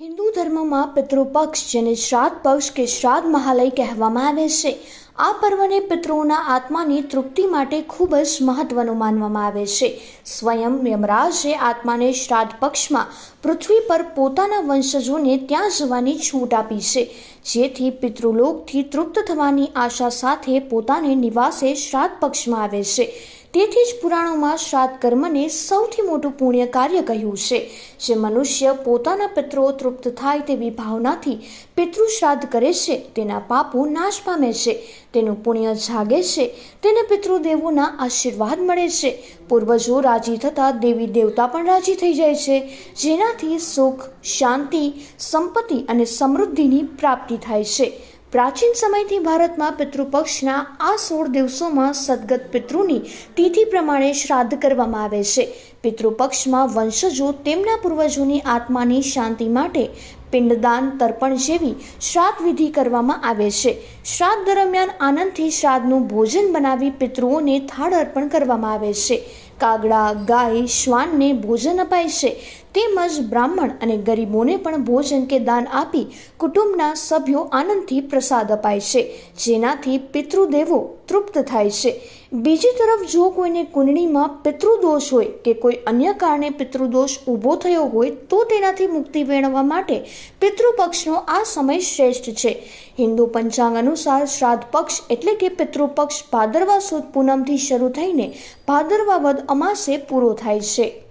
હિન્દુ ધર્મમાં પિતૃપક્ષ, જેને શ્રાદ્ધ પક્ષ કે શ્રાદ્ધ મહાલય કહેવામાં આવે છે, આ પર્વને પિતૃઓના આત્માની તૃપ્તિ માટે ખૂબ જ મહત્વનું માનવામાં આવે છે. સ્વયં યમરાજે આત્માને શ્રાદ્ધ પક્ષમાં પૃથ્વી પર પોતાના વંશજોને ત્યાં જવાની છૂટ આપી છે, જેથી પિતૃલોકથી તૃપ્ત થવાની આશા સાથે પોતાને નિવાસે શ્રાદ્ધ પક્ષમાં આવે છે. તેથી જ પુરાણોમાં શ્રાદ્ધ કર્મને સૌથી મોટું પુણ્ય કાર્ય કહ્યું છે. જે મનુષ્ય પોતાના પિતૃઓ તૃપ્ત થાય તેવી ભાવનાથી પિતૃ શ્રાદ્ધ કરે છે, તેના પાપો નાશ પામે છે, તેનું પુણ્ય જાગે છે, તેને પિતૃદેવોના આશીર્વાદ મળે છે. પૂર્વજો રાજી થતાં દેવી દેવતા પણ રાજી થઈ જાય છે, જેનાથી સુખ, શાંતિ, સંપત્તિ અને સમૃદ્ધિની પ્રાપ્તિ થાય છે. પ્રાચીન સમયથી ભારતમાં પિતૃપક્ષના આ સોળ દિવસોમાં સદગત પિતૃની તિથિ પ્રમાણે શ્રાદ્ધ કરવામાં આવે છે. પિતૃપક્ષમાં વંશજો તેમના પૂર્વજોની આત્માની શાંતિ માટે પિંડદાન તર્પણ જેવી શ્રાદ્ધ વિધિ કરવામાં આવે છે. શ્રાદ્ધ દરમિયાન આનંદથી શ્રાદ્ધનું ભોજન બનાવી પિતૃઓને થાળ અર્પણ કરવામાં આવે છે. કાગડા, ગાય, શ્વાનને ભોજન અપાય છે. તેમજ બ્રાહ્મણ અને ગરીબોને પણ ભોજન કે દાન આપી કુટુંબના સભ્યો આનંદથી પ્રસાદ અપાય છે, જેનાથી પિતૃદેવો તૃપ્ત થાય છે. બીજી તરફ, જો કોઈને કુંડળીમાં પિતૃદોષ હોય કે કોઈ અન્ય કારણે પિતૃદોષ ઊભો થયો હોય, તો તેનાથી મુક્તિ મેળવવા માટે પિતૃપક્ષનો આ સમય શ્રેષ્ઠ છે. હિન્દુ પંચાંગ અનુસાર શ્રાદ્ધ પક્ષ એટલે કે પિતૃપક્ષ ભાદરવા સુદ પૂનમથી શરૂ થઈને ભાદરવા વદ અમાસે પૂરો થાય છે.